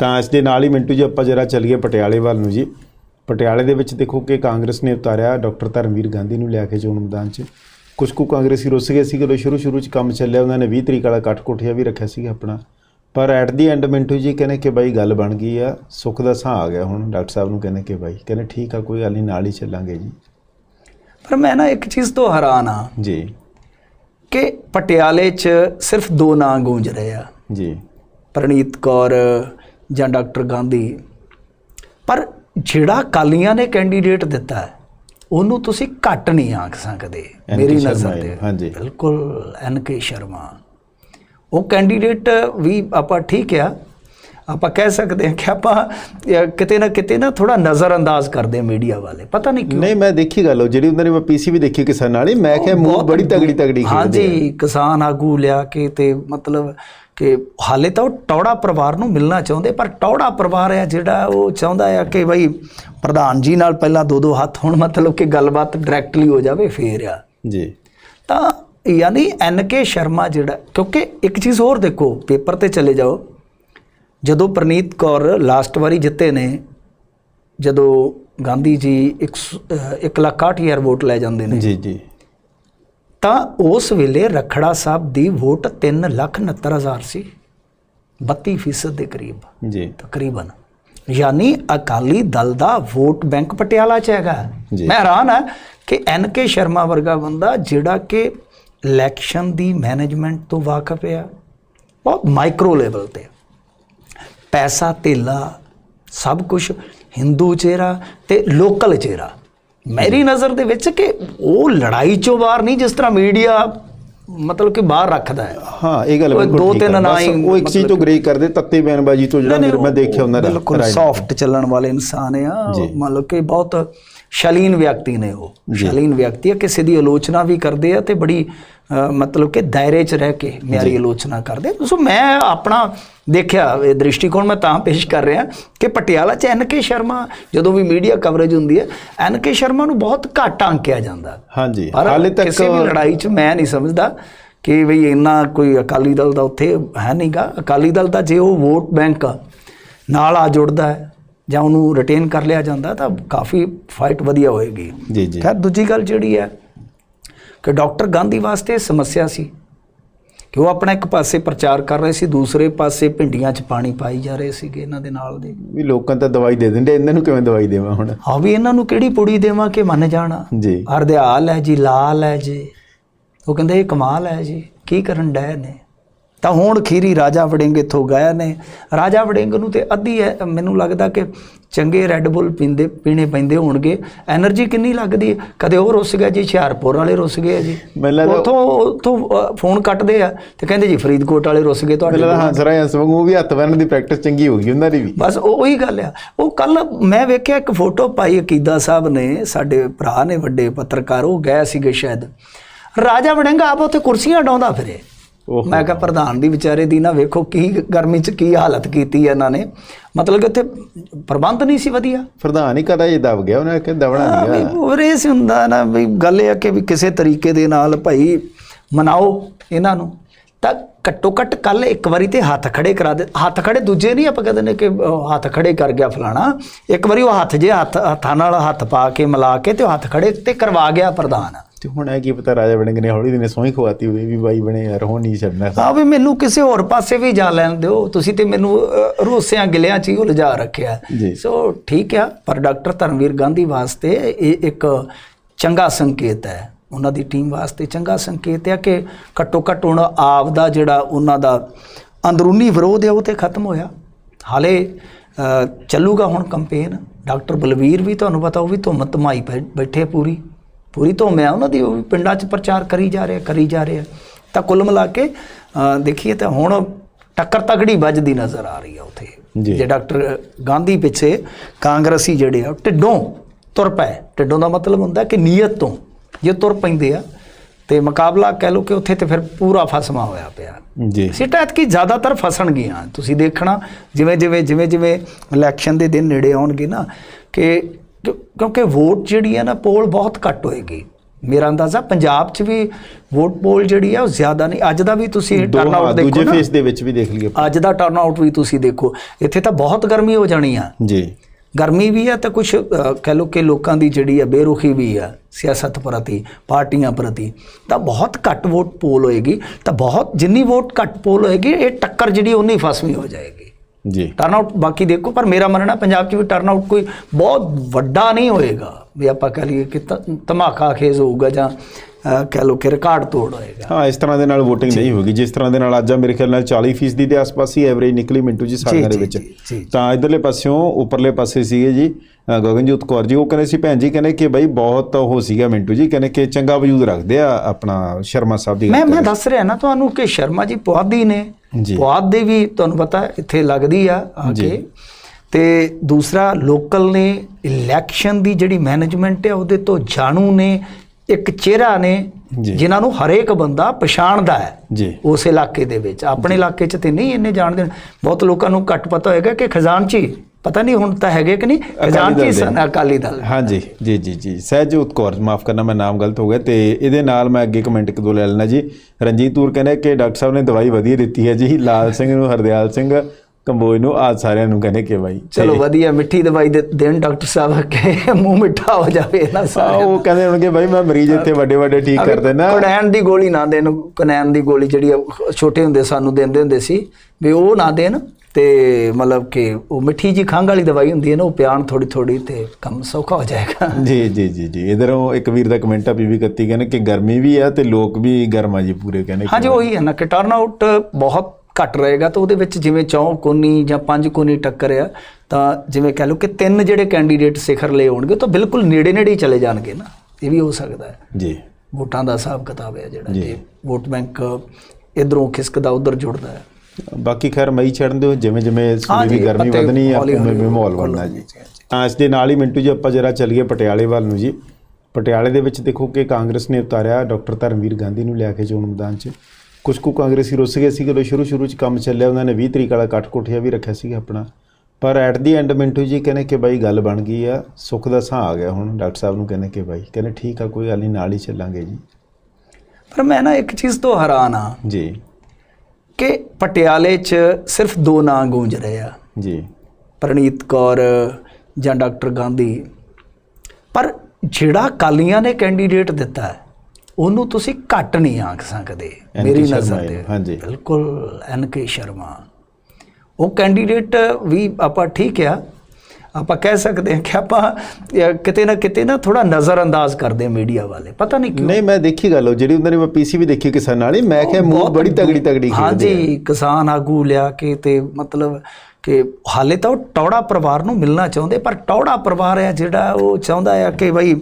ਤਾਂ ਇਸ ਦੇ ਨਾਲ ਹੀ ਮਿੰਟੂ ਜੀ ਆਪਾਂ ਜਰਾ ਚੱਲੀਏ ਪਟਿਆਲੇ ਵੱਲ ਨੂੰ ਜੀ। ਪਟਿਆਲੇ ਦੇ ਵਿੱਚ ਦੇਖੋ ਕਿ ਕਾਂਗਰਸ ਨੇ ਉਤਾਰਿਆ ਡਾਕਟਰ ਧਰਮਵੀਰ ਗਾਂਧੀ ਨੂੰ ਲਿਆ ਕੇ ਚੋਣ ਮੈਦਾਨ 'ਚ। ਕੁਝ ਕੁ ਕਾਂਗਰਸੀ ਰੁੱਸ ਗਏ ਸੀ ਜਦੋਂ ਸ਼ੁਰੂ ਸ਼ੁਰੂ 'ਚ ਕੰਮ ਚੱਲਿਆ ਉਹਨਾਂ ਨੇ 20 ਤਰੀਕ ਵਾਲਾ ਕੱਟ ਕੋਠਿਆ ਵੀ ਰੱਖਿਆ ਸੀ ਆਪਣਾ। ਪਰ ਐਟ ਦੀ ਐਂਡ ਮਿੰਟੂ ਜੀ ਕਹਿੰਦੇ ਕਿ ਬਾਈ ਗੱਲ ਬਣ ਗਈ ਆ ਸੁੱਖ ਦਾ ਸਾਹ ਆ ਗਿਆ ਹੁਣ ਡਾਕਟਰ ਸਾਹਿਬ ਨੂੰ ਕਹਿੰਦੇ ਕਿ ਬਾਈ ਕਹਿੰਦੇ ਠੀਕ ਆ ਕੋਈ ਗੱਲ ਨਹੀਂ ਨਾਲ ਹੀ ਚੱਲਾਂਗੇ ਜੀ। ਪਰ ਮੈਂ ਨਾ ਇੱਕ ਚੀਜ਼ ਤੋਂ ਹੈਰਾਨ ਆ ਜੀ। ਕਿ ਪਟਿਆਲੇ 'ਚ ਸਿਰਫ ਦੋ ਨਾਂ ਗੂੰਜ ਰਹੇ ਆ। ਜੀ। ਪ੍ਰਨੀਤ ਕੌਰ ਜਾਂ ਡਾਕਟਰ ਗਾਂਧੀ। ਪਰ ਜਿਹੜਾ ਕਾਲੀਆਂ ਨੇ ਕੈਂਡੀਡੇਟ ਦਿੱਤਾ ਹੈ ਉਹਨੂੰ ਤੁਸੀਂ ਘੱਟ ਨਹੀਂ ਆਖ ਸਕਦੇ ਮੇਰੀ ਨਜ਼ਰ ਤੇ ਹਾਂਜੀ। ਬਿਲਕੁਲ ਐਨ ਕੇ ਸ਼ਰਮਾ। ਉਹ ਕੈਂਡੀਡੇਟ ਵੀ ਆਪਾਂ ਠੀਕ ਆ ਆਪਾਂ ਕਹਿ ਸਕਦੇ ਹਾਂ ਕਿ ਆਪਾਂ ਕਿਤੇ ਨਾ ਕਿਤੇ ਨਾ ਥੋੜਾ ਨਜ਼ਰ ਅੰਦਾਜ਼ ਕਰਦੇ ਆ ਮੀਡੀਆ ਵਾਲੇ। ਪਤਾ ਨਹੀਂ ਕਿਉਂ। ਨਹੀਂ ਮੈਂ ਦੇਖੀ ਗੱਲ ਉਹ ਜਿਹੜੀ ਉਹਨਾਂ ਨੇ ਮੈਂ ਪੀਸੀ ਵੀ ਦੇਖੀ ਕਿਸਾਨ ਵਾਲੀ ਮੈਂ ਕਿਹਾ ਮੂੰਹ ਬਹੁਤ ਬੜੀ ਤਗੜੀ ਤਗੜੀ। ਖੇਡਦੇ। ਹਾਂਜੀ ਕਿਸਾਨ ਆਗੂ ਲਿਆ ਕੇ ਤੇ ਮਤਲਬ ਕਿ ਹਾਲੇ ਤਾਂ ਉਹ ਟੌੜਾ ਪਰਿਵਾਰ ਨੂੰ ਮਿਲਣਾ ਚਾਹੁੰਦੇ ਪਰ ਟੌੜਾ ਪਰਿਵਾਰ ਹੈ ਜਿਹੜਾ ਉਹ ਚਾਹੁੰਦਾ ਹੈ ਕਿ ਬਈ ਪ੍ਰਧਾਨ ਜੀ ਨਾਲ ਪਹਿਲਾਂ ਦੋ ਦੋ ਹੱਥ ਹੋਣ ਮਤਲਬ ਕਿ ਗੱਲਬਾਤ ਡਾਇਰੈਕਟਲੀ ਹੋ ਜਾਵੇ ਫੇਰ ਆ। ਜੀ। ਤਾਂ ਯਾਨੀ ਐਨ ਕੇ ਸ਼ਰਮਾ ਜਿਹੜਾ ਕਿਉਂਕਿ ਇੱਕ ਚੀਜ਼ ਹੋਰ ਦੇਖੋ ਪੇਪਰ ਤੇ ਚਲੇ ਜਾਓ। ਜਦੋਂ ਪ੍ਰਨੀਤ ਕੌਰ ਲਾਸਟ ਵਾਰੀ ਜਿੱਤੇ ਨੇ ਜਦੋਂ ਗਾਂਧੀ ਜੀ 1 ਲੱਖ 68000 ਵੋਟ ਲੈ ਜਾਂਦੇ ਨੇ ਜੀ ਜੀ। ਤਾਂ ਉਸ ਵੇਲੇ ਰਖੜਾ ਸਾਹਿਬ ਦੀ ਵੋਟ 3 ਲੱਖ 69 ਹਜ਼ਾਰ ਸੀ 32% ਫੀਸਦ ਦੇ ਕਰੀਬ ਜੀ। ਤਕਰੀਬਨ। ਯਾਨੀ ਅਕਾਲੀ ਦਲ ਦਾ ਵੋਟ ਬੈਂਕ ਪਟਿਆਲਾ 'ਚ ਹੈਗਾ। ਮੈਂ ਹੈਰਾਨ ਹਾਂ ਕਿ ਐਨ ਕੇ ਸ਼ਰਮਾ ਵਰਗਾ ਬੰਦਾ ਜਿਹੜਾ ਕਿ ਇਲੈਕਸ਼ਨ ਦੀ ਮੈਨੇਜਮੈਂਟ ਤੋਂ ਵਾਕਿਫ ਹੈ ਬਹੁਤ ਮਾਈਕਰੋ ਲੈਵਲ ਤੇ। ਪੈਸਾ ਧੇਲਾ ਸਭ ਕੁਝ ਹਿੰਦੂ ਚਿਹਰਾ ਤੇ ਲੋਕਲ ਚਿਹਰਾ ਮੇਰੀ ਨਜ਼ਰ ਦੇ ਵਿੱਚ ਕਿ ਉਹ ਲੜਾਈ ਚੋਂ ਬਾਹਰ ਨਹੀਂ ਜਿਸ ਤਰ੍ਹਾਂ ਮੀਡੀਆ ਮਤਲਬ ਕਿ ਬਾਹਰ ਰੱਖਦਾ ਹੈ ਹਾਂ ਇਹ ਗੱਲ ਬਿਲਕੁਲ ਦੋ ਤਿੰਨ। ਨਾ ਉਹ ਇੱਕ ਚੀਜ਼ ਤੋਂ ਗ੍ਰੇ ਕਰਦੇ ਤੱਤੇ ਬਿਆਨਬਾਜ਼ੀ ਤੋਂ ਜਿਹੜਾ ਮੈਂ ਦੇਖਿਆ ਉਹਨਾਂ ਦਾ ਬਿਲਕੁਲ। ਸੌਫਟ ਚੱਲਣ ਵਾਲੇ ਇਨਸਾਨ ਆ ਲਓ ਕਿ ਬਹੁਤ ਸ਼ਾਲੀਨ ਵਿਅਕਤੀ ਨੇ ਉਹ। ਸ਼ਾਲੀਨ ਵਿਅਕਤੀ ਆ ਕਿਸੇ ਦੀ ਆਲੋਚਨਾ ਵੀ ਕਰਦੇ ਆ ਤੇ ਬੜੀ ਮਤਲਬ ਕਿ ਦਾਇਰੇ 'ਚ ਰਹਿ ਕੇ ਮਿਆਰੀ ਆਲੋਚਨਾ ਕਰਦੇ। ਸੋ ਮੈਂ ਆਪਣਾ ਦੇਖਿਆ ਇਹ ਦ੍ਰਿਸ਼ਟੀਕੋਣ ਮੈਂ ਤਾਂ ਪੇਸ਼ ਕਰ ਰਿਹਾ ਕਿ ਪਟਿਆਲਾ 'ਚ ਐਨ ਕੇ ਸ਼ਰਮਾ ਜਦੋਂ ਵੀ ਮੀਡੀਆ ਕਵਰੇਜ ਹੁੰਦੀ ਹੈ ਐਨ ਕੇ ਸ਼ਰਮਾ ਨੂੰ ਬਹੁਤ ਘੱਟ ਅੰਕਿਆ ਜਾਂਦਾ। ਹਾਂਜੀ ਹਾਲੇ ਤੱਕ ਕਿਸੇ ਵੀ ਲੜਾਈ 'ਚ ਮੈਂ ਨਹੀਂ ਸਮਝਦਾ ਕਿ ਵੀ ਇੰਨਾ ਕੋਈ ਅਕਾਲੀ ਦਲ ਦਾ ਉੱਥੇ ਹੈ ਨਹੀਂਗਾ ਅਕਾਲੀ ਦਲ ਦਾ ਜੇ ਉਹ ਵੋਟ ਬੈਂਕ ਨਾਲ ਆ ਜੁੜਦਾ ਹੈ ਜਾਂ ਉਹਨੂੰ ਰਿਟੇਨ ਕਰ ਲਿਆ ਜਾਂਦਾ ਤਾਂ ਕਾਫੀ ਫਾਈਟ ਵਧੀਆ ਹੋਏਗੀ। ਜੀ ਜੀ। ਖੈਰ ਦੂਜੀ ਗੱਲ ਜਿਹੜੀ ਹੈ ਕਿ ਡਾਕਟਰ ਗਾਂਧੀ ਵਾਸਤੇ ਸਮੱਸਿਆ ਸੀ ਕਿ ਉਹ ਆਪਣਾ ਇੱਕ ਪਾਸੇ ਪ੍ਰਚਾਰ ਕਰ ਰਹੇ ਸੀ ਦੂਸਰੇ ਪਾਸੇ ਭਿੰਡੀਆਂ 'ਚ ਪਾਣੀ ਪਾਈ ਜਾ ਰਹੇ ਸੀਗੇ ਇਹਨਾਂ ਦੇ ਨਾਲ ਦੇ। ਵੀ ਲੋਕਾਂ ਤਾਂ ਦਵਾਈ ਦੇ ਦਿੰਦੇ ਇਹਨਾਂ ਨੂੰ ਕਿਵੇਂ ਦਵਾਈ ਦੇਵਾਂ ਹੁਣ? ਹਾਂ ਵੀ ਇਹਨਾਂ ਨੂੰ ਕਿਹੜੀ ਪੁੜੀ ਦੇਵਾਂ ਕਿ ਮੰਨ ਜਾਣਾ? ਜੀ। ਹਰਦਿਆਲ ਹੈ ਜੀ ਲਾਲ ਹੈ ਜੀ। ਉਹ ਕਹਿੰਦੇ ਇਹ ਕਮਾਲ ਹੈ ਜੀ ਕੀ ਕਰਨ ਡਏ ਨੇ? ਤਾਂ ਹੁਣ ਖੀਰੀ ਰਾਜਾ ਵੜਿੰਗ ਇਥੋਂ ਗਏ ਨੇ। ਰਾਜਾ ਵੜਿੰਗ ਨੂੰ ਤੇ ਅੱਧੀ ਹੈ ਮੈਨੂੰ ਲੱਗਦਾ ਕਿ ਚੰਗੇ ਰੈੱਡ ਬੁੱਲ ਪੀਂਦੇ ਪੀਣੇ ਪੈਂਦੇ ਹੋਣਗੇ। એનર્ਜੀ ਕਿੰਨੀ ਲੱਗਦੀ ਕਦੇ ਉਹ ਰੁੱਸ ਗਿਆ ਜੀ ਹਿਆਰਪੁਰ ਵਾਲੇ ਰੁੱਸ ਗਏ ਜੀ। ਉਥੋਂ ਉਥੋਂ ਫੋਨ ਕੱਟਦੇ ਆ ਤੇ ਕਹਿੰਦੇ ਜੀ ਫਰੀਦਕੋਟ ਵਾਲੇ ਰੁੱਸ ਗਏ ਤੁਹਾਡੇ ਮੇਰਾ ਹਾਂਸਰਾ ਇਸ ਵਾਂਗ ਉਹ ਵੀ ਹੱਥ ਵਰਨ ਦੀ ਪ੍ਰੈਕਟਿਸ ਚੰਗੀ ਹੋ ਗਈ ਉਹਨਾਂ ਦੀ ਵੀ। ਬਸ ਉਹ ਉਹੀ ਗੱਲ ਆ। ਉਹ ਕੱਲ ਮੈਂ ਵੇਖਿਆ ਇੱਕ ਫੋਟੋ ਪਾਈ ਅਕੀਦਾ ਸਾਹਿਬ ਨੇ ਸਾਡੇ ਭਰਾ ਨੇ ਵੱਡੇ ਪੱਤਰਕਾਰ ਉਹ ਗਏ ਸੀਗੇ ਸ਼ਾਇਦ। ਰਾਜਾ ਵੜਿੰਗ ਆਪ ਉੱਥੇ ਕੁਰਸੀਆਂ ਡਾਉਂਦਾ ਫਿਰੇ। ਮੈਂ ਕਿਹਾ ਪ੍ਰਧਾਨ ਦੀ ਵਿਚਾਰੇ ਦੀ ਨਾ ਵੇਖੋ ਕੀ ਗਰਮੀ 'ਚ ਕੀ ਹਾਲਤ ਕੀਤੀ ਹੈ ਇਹਨਾਂ ਨੇ। ਮਤਲਬ ਕਿ ਉੱਥੇ ਪ੍ਰਬੰਧ ਨਹੀਂ ਸੀ ਵਧੀਆ। ਪ੍ਰਧਾਨ ਹੀ ਕਦਾ ਇਹ ਦਬ ਗਿਆ ਉਹਨਾਂ ਕਿ ਦਬਣਾ ਨਹੀਂ ਗਾ ਉਹ ਰੇਸ ਹੁੰਦਾ ਨਾ ਵੀ ਗੱਲ ਇਹ ਆ ਕਿ ਵੀ ਕਿਸੇ ਤਰੀਕੇ ਦੇ ਨਾਲ ਭਾਈ ਮਨਾਓ ਇਹਨਾਂ ਨੂੰ। ਤਾਂ ਘੱਟੋ ਘੱਟ ਕੱਲ ਇੱਕ ਵਾਰੀ ਤੇ ਹੱਥ ਖੜੇ ਕਰਾ ਦੇ। ਹੱਥ ਖੜੇ ਦੂਜੇ ਨਹੀਂ ਆਪਾਂ ਕਹਿੰਦੇ ਨੇ ਕਿ ਹੱਥ ਖੜੇ ਕਰ ਗਿਆ ਫਲਾਣਾ। ਇੱਕ ਵਾਰੀ ਉਹ ਹੱਥ ਜੇ ਹੱਥ ਹੱਥਾਂ ਨਾਲ ਹੱਥ ਪਾ ਕੇ ਮਿਲਾ ਕੇ ਤੇ ਹੱਥ ਖੜੇ ਤੇ ਕਰਵਾ ਗਿਆ ਪ੍ਰਧਾਨ। ਤੇ ਹੁਣ ਇਹ ਕੀ ਪਤਾ ਰਾਜਾ ਵੜਿੰਗ ਨੇ ਹੌਲੀ ਦਿਨੇ ਸੋਹੀ ਖਵਾਤੀ ਹੋਵੇ ਵੀ ਬਾਈ ਬਣੇ ਯਾਰ ਹੋ ਨਹੀਂ ਛੱਡਣਾ। ਆ ਵੀ ਮੈਨੂੰ ਕਿਸੇ ਹੋਰ ਪਾਸੇ ਵੀ ਜਾ ਲੈਣ ਦਿਓ। ਤੁਸੀਂ ਤੇ ਮੈਨੂੰ ਰੋਸਿਆਂ ਗਿਲਿਆਂ ਚ ਹੀ ਉਲਝਾ ਰੱਖਿਆ। ਸੋ ਠੀਕ ਆ ਪਰ ਡਾਕਟਰ ਧਰਮਵੀਰ ਗਾਂਧੀ ਵਾਸਤੇ ਇਹ ਇੱਕ ਚੰਗਾ ਸੰਕੇਤ ਹੈ। ਉਹਨਾਂ ਦੀ ਟੀਮ ਵਾਸਤੇ ਚੰਗਾ ਸੰਕੇਤ ਹੈ ਕਿ ਘੱਟੋ ਘੱਟ ਹੁਣ ਆਪ ਦਾ ਜਿਹੜਾ ਉਹਨਾਂ ਦਾ ਅੰਦਰੂਨੀ ਵਿਰੋਧ ਹੈ ਉਹ ਤੇ ਖਤਮ ਹੋਇਆ। ਹਾਲੇ ਚੱਲੂਗਾ ਹੁਣ ਕੰਪੇਨ ਡਾਕਟਰ ਬਲਵੀਰ ਵੀ ਤੁਹਾਨੂੰ ਪਤਾ ਉਹ ਵੀ ਧੁੰਮ ਧਮਾਈ ਬੈਠੇ ਪੂਰੀ। ਪੂਰੀ ਧੁੰਮ ਹੈ ਉਹਨਾਂ ਦੀ ਪਿੰਡਾਂ 'ਚ ਪ੍ਰਚਾਰ ਕਰੀ ਜਾ ਰਿਹਾ ਕਰੀ ਜਾ ਰਿਹਾ। ਤਾਂ ਕੁੱਲ ਮਿਲਾ ਕੇ ਦੇਖੀਏ ਤਾਂ ਹੁਣ ਟੱਕਰ ਤਗੜੀ ਵੱਜਦੀ ਨਜ਼ਰ ਆ ਰਹੀ ਹੈ ਉੱਥੇ। ਜੀ। ਡਾਕਟਰ ਗਾਂਧੀ ਪਿੱਛੇ ਕਾਂਗਰਸੀ ਜਿਹੜੇ ਆ ਢਿੱਡੋਂ ਤੁਰ ਪਏ। ਢਿੱਡੋਂ ਦਾ ਮਤਲਬ ਹੁੰਦਾ ਕਿ ਨੀਅਤ ਤੋਂ ਜੇ ਤੁਰ ਪੈਂਦੇ ਆ ਤੇ ਮੁਕਾਬਲਾ ਕਹਿ ਲਓ ਕਿ ਉੱਥੇ ਤੇ ਫਿਰ ਪੂਰਾ ਫਸਮਾ ਹੋਇਆ ਪਿਆ। ਜੀ। ਸਿੱਟਾਤ ਕੀ ਜ਼ਿਆਦਾਤਰ ਫਸਣਗੀਆਂ ਤੁਸੀਂ ਦੇਖਣਾ ਜਿਵੇਂ ਜਿਵੇਂ ਜਿਵੇਂ ਜਿਵੇਂ ਇਲੈਕਸ਼ਨ ਦੇ ਦਿਨ ਨੇੜੇ ਆਉਣਗੇ ਨਾ ਕਿ ਕਿਉਂਕਿ ਵੋਟ ਜਿਹੜੀ ਹੈ ਨਾ ਪੋਲ ਬਹੁਤ ਘੱਟ ਹੋਏਗੀ। ਮੇਰਾ ਅੰਦਾਜ਼ਾ ਪੰਜਾਬ 'ਚ ਵੀ ਵੋਟ ਪੋਲ ਜਿਹੜੀ ਆ ਉਹ ਜ਼ਿਆਦਾ ਨਹੀਂ। ਅੱਜ ਦਾ ਵੀ ਤੁਸੀਂ ਟਰਨ ਆਊਟ ਦੇਖੋ ਦੂਜੇ ਫੇਸ ਦੇ ਵਿੱਚ ਵੀ ਦੇਖ ਲਈਏ ਅੱਜ ਦਾ ਟਰਨ ਆਊਟ ਵੀ ਤੁਸੀਂ ਦੇਖੋ। ਇੱਥੇ ਤਾਂ ਬਹੁਤ ਗਰਮੀ ਹੋ ਜਾਣੀ ਆ। ਜੀ। ਗਰਮੀ ਵੀ ਆ ਤਾਂ ਕੁਝ ਕਹਿ ਲੋ ਕਿ ਲੋਕਾਂ ਦੀ ਜਿਹੜੀ ਆ ਬੇਰੁਖੀ ਵੀ ਆ ਸਿਆਸਤ ਪ੍ਰਤੀ ਪਾਰਟੀਆਂ ਪ੍ਰਤੀ ਤਾਂ ਬਹੁਤ ਘੱਟ ਵੋਟ ਪੋਲ ਹੋਏਗੀ। ਤਾਂ ਬਹੁਤ ਜਿੰਨੀ ਵੋਟ ਘੱਟ ਪੋਲ ਹੋਏਗੀ ਇਹ ਟੱਕਰ ਜਿਹੜੀ ਉਨੀ ਫਸਵੀਂ ਹੋ ਜਾਏਗੀ। ਜੀ। ਟਰਨ ਆਊਟ ਬਾਕੀ ਦੇਖੋ, ਪਰ ਮੇਰਾ ਮੰਨਣਾ, ਪੰਜਾਬ 'ਚ ਵੀ ਟਰਨ ਆਊਟ ਕੋਈ ਬਹੁਤ ਵੱਡਾ ਨਹੀਂ ਹੋਏਗਾ। ਵੀ ਆਪਾਂ ਕਹ ਲਈਏ ਕਿ ਧਮਾਕਾ ਖੇਜ਼ ਹੋਊਗਾ ਜਾਂ ਕਹਿ ਲੋ ਕਿ ਰਿਕਾਰਡ ਤੋੜ ਹੋਏਗਾ। ਹਾਂ ਇਸ ਤਰ੍ਹਾਂ ਦੇ ਨਾਲ VOTING ਨਹੀਂ ਹੋਗੀ ਜਿਸ ਤਰ੍ਹਾਂ ਦੇ ਨਾਲ ਅੱਜ ਆ ਮੇਰੇ ਖਿਆਲ ਨਾਲ 40% ਦੇ ਆਸ-ਪਾਸ ਹੀ ਐਵਰੇਜ ਨਿਕਲੀ ਮਿੰਟੂ ਜੀ ਸਾਰਿਆਂ ਦੇ ਵਿੱਚ। ਤਾਂ ਇਧਰਲੇ ਪਾਸਿਓਂ ਉੱਪਰਲੇ ਪਾਸੇ ਸੀਗੇ ਜੀ ਗਗਨਜੋਤ ਕੌਰ ਜੀ। ਉਹ ਕਹਿੰਦੇ ਸੀ ਭੈਣ ਜੀ ਕਹਿੰਦੇ ਕਿ ਬਈ ਬਹੁਤ ਉਹ ਸੀਗਾ ਮਿੰਟੂ ਜੀ ਕਹਿੰਦੇ ਕਿ ਚੰਗਾ ਵਜੂਦ ਰੱਖਦੇ ਆ ਆਪਣਾ ਸ਼ਰਮਾ ਸਾਹਿਬ ਦੀ ਮੈਂ ਮੈਂ ਦੱਸ ਰਿਹਾ ਨਾ ਤੁਹਾਨੂੰ ਕਿ ਸ਼ਰਮਾ ਜੀ ਪੁਆਧੀ ਨੇ। ਪੁਆਧ ਦੇ ਵੀ ਤੁਹਾਨੂੰ ਪਤਾ ਇੱਥੇ ਲੱਗਦੀ ਆ ਆ। ਕੇ। ਤੇ ਦੂਸਰਾ ਲੋਕਲ ਨੇ ਇਲੈਕਸ਼ਨ ਦੀ ਜਿਹੜੀ ਮੈਨੇਜਮੈਂਟ ਹੈ ਉਹਦੇ ਤੋਂ ਜਾਣੂ ਨੇ ਇੱਕ ਚਿਹਰਾ ਨੇ। ਜਿਨ੍ਹਾਂ ਨੂੰ ਹਰੇਕ ਬੰਦਾ ਪਛਾਣਦਾ ਹੈ ਜੀ। ਉਸ ਇਲਾਕੇ ਦੇ ਵਿੱਚ। ਆਪਣੇ ਇਲਾਕੇ 'ਚ ਤੇ ਨਹੀਂ ਇੰਨੇ ਜਾਣਦੇ। ਬਹੁਤ ਲੋਕਾਂ ਨੂੰ ਘੱਟ ਪਤਾ ਹੋਏਗਾ ਕਿ ਖਜ਼ਾਨਚੀ ਪਤਾ ਨਹੀਂ ਹੁਣ ਤਾਂ ਹੈਗੇ ਕਿ ਨਹੀਂ? ਖਜ਼ਾਨਚੀ। ਸਨ ਅਕਾਲੀ ਦਲ। ਹਾਂਜੀ ਜੀ ਜੀ ਜੀ। ਸਹਿਜੋਤ ਕੌਰ ਮਾਫ ਕਰਨਾ ਮੈਂ ਨਾਮ ਗਲਤ ਹੋ ਗਿਆ। ਤੇ ਇਹਦੇ ਨਾਲ ਮੈਂ ਅੱਗੇ ਕਮੈਂਟ ਇੱਕ ਦੋ ਲੈ ਲੈਣਾ ਜੀ। ਰਣਜੀਤ ਤੂਰ ਕਹਿੰਦੇ ਕਿ ਡਾਕਟਰ ਸਾਹਿਬ ਨੇ ਦਵਾਈ ਵਧੀਆ ਦਿੱਤੀ ਹੈ ਜੀ। ਲਾਲ ਸਿੰਘ ਨੂੰ ਹਰਦਿਆਲ ਸਿੰਘ ਕੰਬੋਜ ਨੂੰ ਆਜ ਸਾਰਿਆਂ ਨੂੰ ਕਹਿੰਦੇ ਕਿ ਬਾਈ ਚਲੋ ਵਧੀਆ ਮਿੱਠੀ ਦਵਾਈ ਦੇ ਦੇਣ ਡਾਕਟਰ ਸਾਹਿਬ ਕਿ ਮੂੰਹ ਮਿੱਠਾ ਹੋ ਜਾਵੇ ਨਾ ਆ, ਸਾਰਾ ਉਹ ਕਹਿੰਦੇ ਹੋਣਗੇ ਬਾਈ ਮੈਂ ਮਰੀਜ਼ ਇੱਥੇ ਵੱਡੇ ਵੱਡੇ ਠੀਕ ਕਰ ਦੇਣਾ ਕਨੈਨ ਦੀ ਗੋਲੀ ਨਾ ਦੇਣ ਕਨੈਨ ਦੀ ਗੋਲੀ ਜਿਹੜੀ ਆ ਛੋਟੇ ਹੁੰਦੇ ਸਾਨੂੰ ਦਿੰਦੇ ਹੁੰਦੇ ਸੀ ਵੀ ਉਹ ਨਾ ਦੇਣ ਤੇ ਮਤਲਬ ਕਿ ਉਹ ਮਿੱਠੀ ਜੀ ਖੰਘ ਵਾਲੀ ਦਵਾਈ ਹੁੰਦੀ ਹੈ ਨਾ ਉਹ ਪਿਆਣ ਥੋੜੀ ਥੋੜੀ ਤੇ ਕੰਮ ਸੌਖਾ ਹੋ ਜਾਏਗਾ। ਜੀ ਜੀ ਜੀ ਜੀ। ਇਧਰੋਂ ਇੱਕ ਵੀਰ ਦਾ ਕਮੈਂਟ ਆ ਬੀਬੀ ਕੱਤੀ ਕਹਿੰਦੇ ਕਿ ਗਰਮੀ ਵੀ ਆ ਤੇ ਲੋਕ ਵੀ ਗਰਮ ਆ ਜੀ ਪੂਰੇ ਕਹਿੰਦੇ ਹਾਂਜੀ ਉਹੀ ਹੈ ਨਾ ਕਿ ਟਰਨ ਆਊਟ ਬਹੁਤ ਘੱਟ ਰਹੇਗਾ ਤਾਂ ਉਹਦੇ ਵਿੱਚ ਜਿਵੇਂ ਚੌਂ ਕੋਨੀ ਜਾਂ ਪੰਜ ਕੋਨੀ ਟੱਕਰ ਆ ਤਾਂ ਜਿਵੇਂ ਕਹ ਲਓ ਕਿ ਤਿੰਨ ਜਿਹੜੇ ਕੈਂਡੀਡੇਟ ਸਿਖਰ ਲੈ ਆਉਣਗੇ ਤਾਂ ਬਿਲਕੁਲ ਨੇੜੇ ਨੇੜੇ ਹੀ ਚਲੇ ਜਾਣਗੇ ਨਾ। ਇਹ ਵੀ ਹੋ ਸਕਦਾ ਹੈ। ਜੀ। ਵੋਟਾਂ ਦਾ ਹਿਸਾਬ ਕਿਤਾਬ ਹੈ ਜਿਹੜਾ ਜੀ। ਵੋਟ ਬੈਂਕ ਇਧਰੋਂ ਖਿਸਕਦਾ ਉਧਰ ਜੁੜਦਾ ਹੈ। ਬਾਕੀ ਖੈਰ ਮਈ ਛੱਡਣ ਦਿਓ ਜਿਵੇਂ ਜਿਵੇਂ ਸੂਰੀ ਹਾਂਜੀ, ਦੀ ਗਰਮੀ ਵਧਣੀ ਆ ਉਵੇਂ ਉਵੇਂ ਮਾਹੌਲ ਬਣਨਾ ਜੀ। ਤਾਂ ਇਸ ਦੇ ਨਾਲ ਹੀ ਮਿੰਟੂ ਜੀ ਆਪਾਂ ਜਰਾ ਚੱਲੀਏ ਪਟਿਆਲੇ ਵੱਲ ਨੂੰ ਜੀ। ਪਟਿਆਲੇ ਦੇ ਵਿੱਚ ਦੇਖੋ ਕਿ ਕਾਂਗਰਸ ਨੇ ਉਤਾਰਿਆ ਡਾਕਟਰ ਧਰਮਵੀਰ ਗਾਂਧੀ ਨੂੰ ਲਿਆ ਕੇ ਚੋਣ ਮੈਦਾਨ 'ਚ। ਕੁਝ ਕੁ ਕਾਂਗਰਸੀ ਰੁੱਸ ਗਏ ਸੀ ਜਦੋਂ ਸ਼ੁਰੂ ਸ਼ੁਰੂ 'ਚ ਕੰਮ ਚੱਲਿਆ ਉਹਨਾਂ ਨੇ 20 ਤਰੀਕ ਵਾਲਾ ਕੱਟ ਕੋਠਿਆ ਵੀ ਰੱਖਿਆ ਸੀਗਾ ਆਪਣਾ। ਪਰ ਐਟ ਦੀ ਐਂਡ ਮਿੰਟੂ ਜੀ ਕਹਿੰਦੇ ਕਿ ਬਾਈ ਗੱਲ ਬਣ ਗਈ ਆ ਸੁੱਖ ਦਾ ਸਾਹ ਆ ਗਿਆ ਹੁਣ ਡਾਕਟਰ ਸਾਹਿਬ ਨੂੰ ਕਹਿੰਦੇ ਕਿ ਬਾਈ ਕਹਿੰਦੇ ਠੀਕ ਆ ਕੋਈ ਗੱਲ ਨਹੀਂ ਨਾਲ ਹੀ ਚੱਲਾਂਗੇ ਜੀ। ਪਰ ਮੈਂ ਨਾ ਇੱਕ ਚੀਜ਼ ਤੋਂ ਹੈਰਾਨ ਆ ਜੀ। ਕਿ ਪਟਿਆਲੇ 'ਚ ਸਿਰਫ ਦੋ ਨਾਂ ਗੂੰਜ ਰਹੇ ਆ। ਜੀ। ਪ੍ਰਨੀਤ ਕੌਰ ਜਾਂ ਡਾਕਟਰ ਗਾਂਧੀ। ਪਰ ਜਿਹੜਾ ਕਾਲੀਆਂ ਨੇ ਕੈਂਡੀਡੇਟ ਦਿੱਤਾ ਹੈ ਉਹਨੂੰ ਤੁਸੀਂ ਘੱਟ ਨਹੀਂ ਆਂਕ ਸਕਦੇ ਮੇਰੀ ਨਜ਼ਰ ਤੇ। ਹਾਂਜੀ। ਬਿਲਕੁਲ ਐਨ ਕੇ ਸ਼ਰਮਾ। ਉਹ ਕੈਂਡੀਡੇਟ ਵੀ ਆਪਾਂ ਠੀਕ ਆ ਆਪਾਂ ਕਹਿ ਸਕਦੇ ਹਾਂ ਕਿ ਆਪਾਂ ਕਿਤੇ ਨਾ ਕਿਤੇ ਨਾ ਥੋੜਾ ਨਜ਼ਰ ਅੰਦਾਜ਼ ਕਰਦੇ ਮੀਡੀਆ ਵਾਲੇ ਪਤਾ ਨਹੀਂ ਕਿਉਂ। ਨਹੀਂ ਮੈਂ ਦੇਖੀ ਗੱਲ ਉਹ ਜਿਹੜੀ ਉਹਨਾਂ ਨੇ ਮੈਂ ਪੀਸੀ ਵੀ ਦੇਖੀ ਕਿਸਾਨ ਵਾਲੀ ਮੈਂ ਕਿਹਾ ਮੂੰਹ ਬੜੀ ਤਗੜੀ ਤਗੜੀ ਖੇਡਦੇ ਹਾਂਜੀ ਕਿਸਾਨ ਆਗੂ ਲਿਆ ਕੇ ਤੇ ਮਤਲਬ ਕਿ ਹਾਲੇ ਤਾਂ ਉਹ ਟੌੜਾ ਪਰਿਵਾਰ ਨੂੰ ਮਿਲਣਾ ਚਾਹੁੰਦੇ ਪਰ ਟੌੜਾ ਪਰਿਵਾਰ ਹੈ ਜਿਹੜਾ ਉਹ ਚਾਹੁੰਦਾ ਹੈ ਕਿ ਬਈ